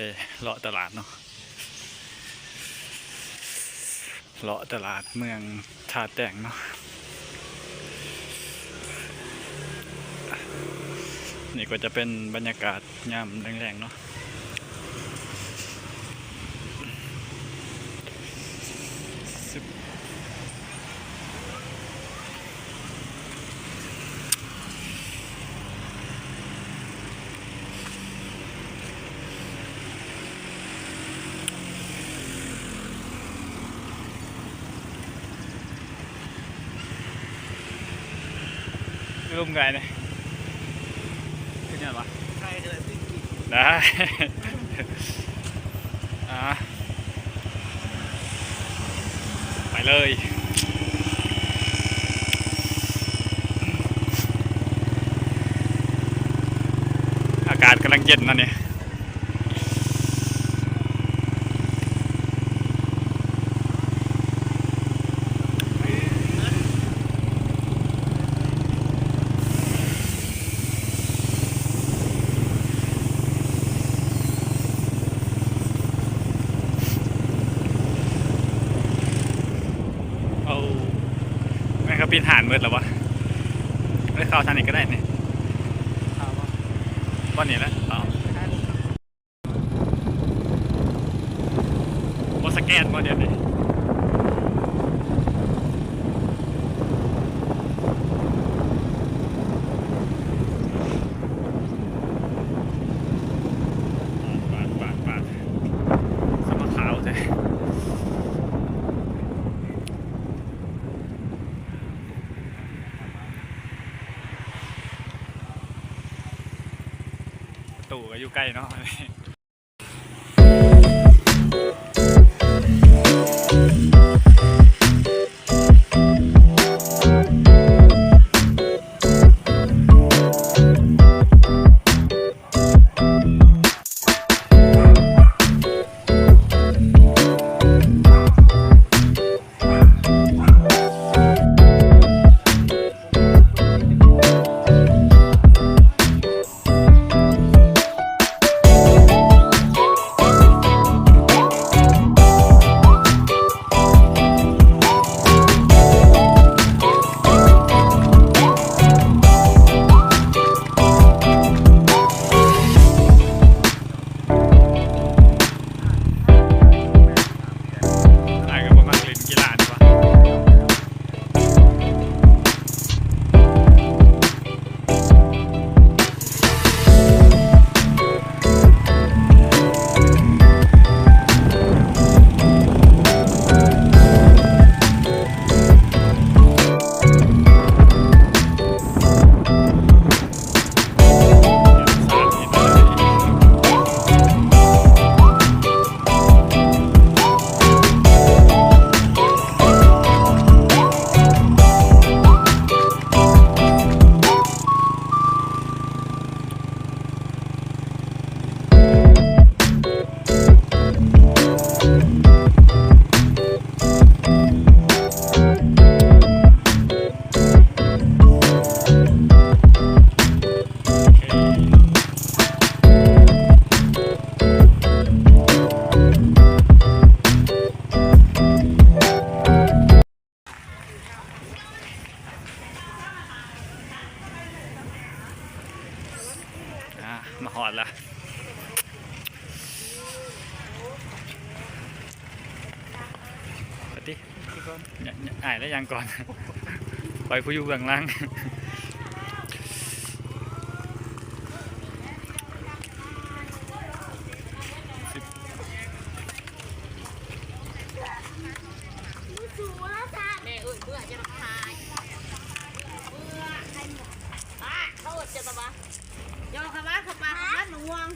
ไปเลาะตลาดเนาะเลาะตลาดเมืองชาแตงเนาะนี่ก็จะเป็นบรรยากาศยามแรงๆเนาะ ร่มไงเนี่ยขึ้นยังวะใช่เลยสิได้อะไปเลยอากาศกำลังเย็นนะเนี่ย เอาแม่งเขาปีนหานมืดแล้ววะไม่เข้าทางนี้ก็ได้เนี่ยถามว่าวันนี้แหละเอาโมสแกนมาเดี๋ยวนี้บาดบาดบาดสมาขาวใช่ ตู่ก็อยู่ใกล้เนาะ ก่อน ปล่อยผู้อยู่เบื้องล่าง แม่เอ้ยเบื่อจะมาทายเบื่อใครหมดอะเขาอดจะตะวะยอมคำว่าขับปลาขับบ้านหนูวง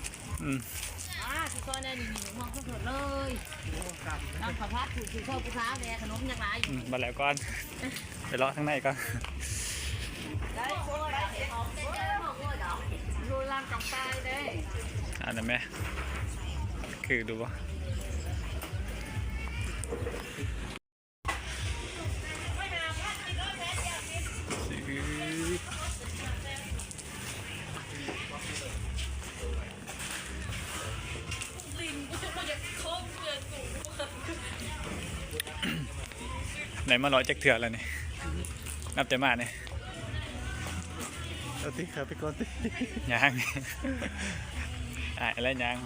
อืม อ่าที่ซอยนั่นนี่หนูวงสดๆเลย น้ำข้าวผัดถูกถูกข้าวผู้สาวแดกขนมยังไรออืยู่มมาแล้วก่อนไปเลาะข้างในก่อนได้โอ้ยได้เห็นของเต้นเต้นของโอ้ยดอกดูร่างกำตายได้อ่านได้ไหมคือดูว่า นมาร้อยจักเถื่อแล้วนี่นับแต่มาเนี่ยเอาที่ขับไปก่อนสิยางอะอะไรยาง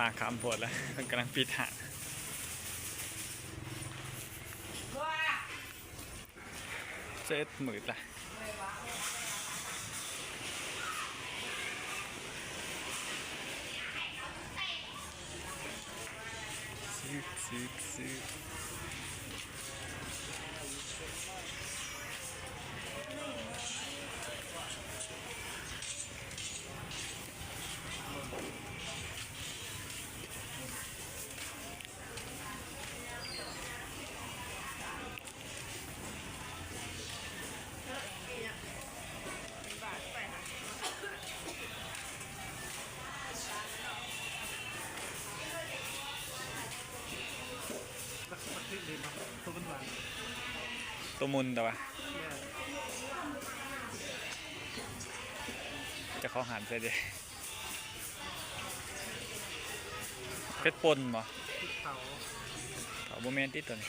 มาคำปวดแล้วกำลังปิดหาดเจ็ดหมื่นละซึกซึกซึก ตัวมุนแต่ว่าจะเข้าหันใส่เดียเพชรปนบ่เขาเขาโมเมนติตัวนี้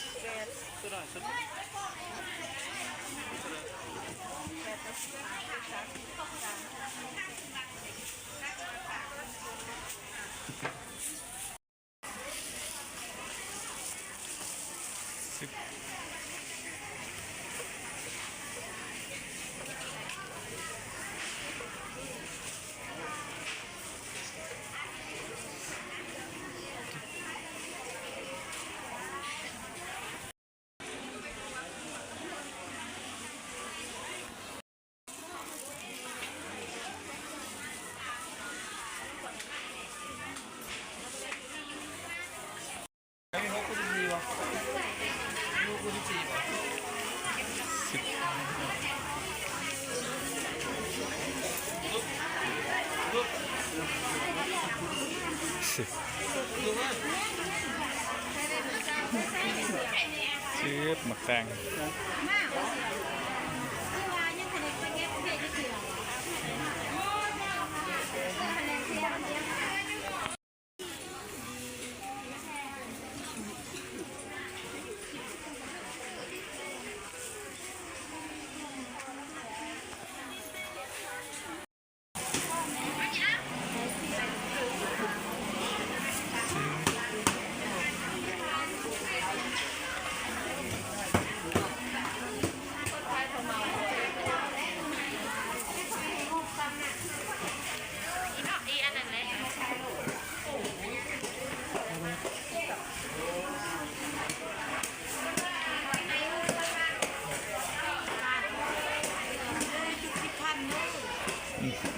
สิบ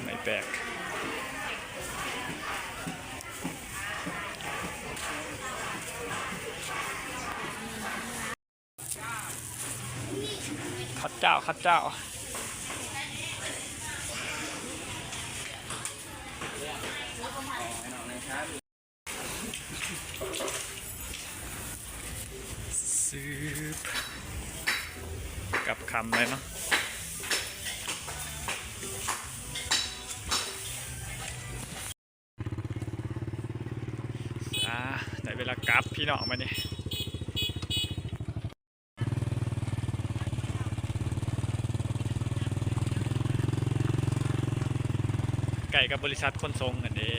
ไม่แปลกผัดเจ้าข้าเจ้าซื้อกับคำเลยเนาะ กลับพี่น้องมาเนี่ยไก่กับบริษัทคนทรงอันนี้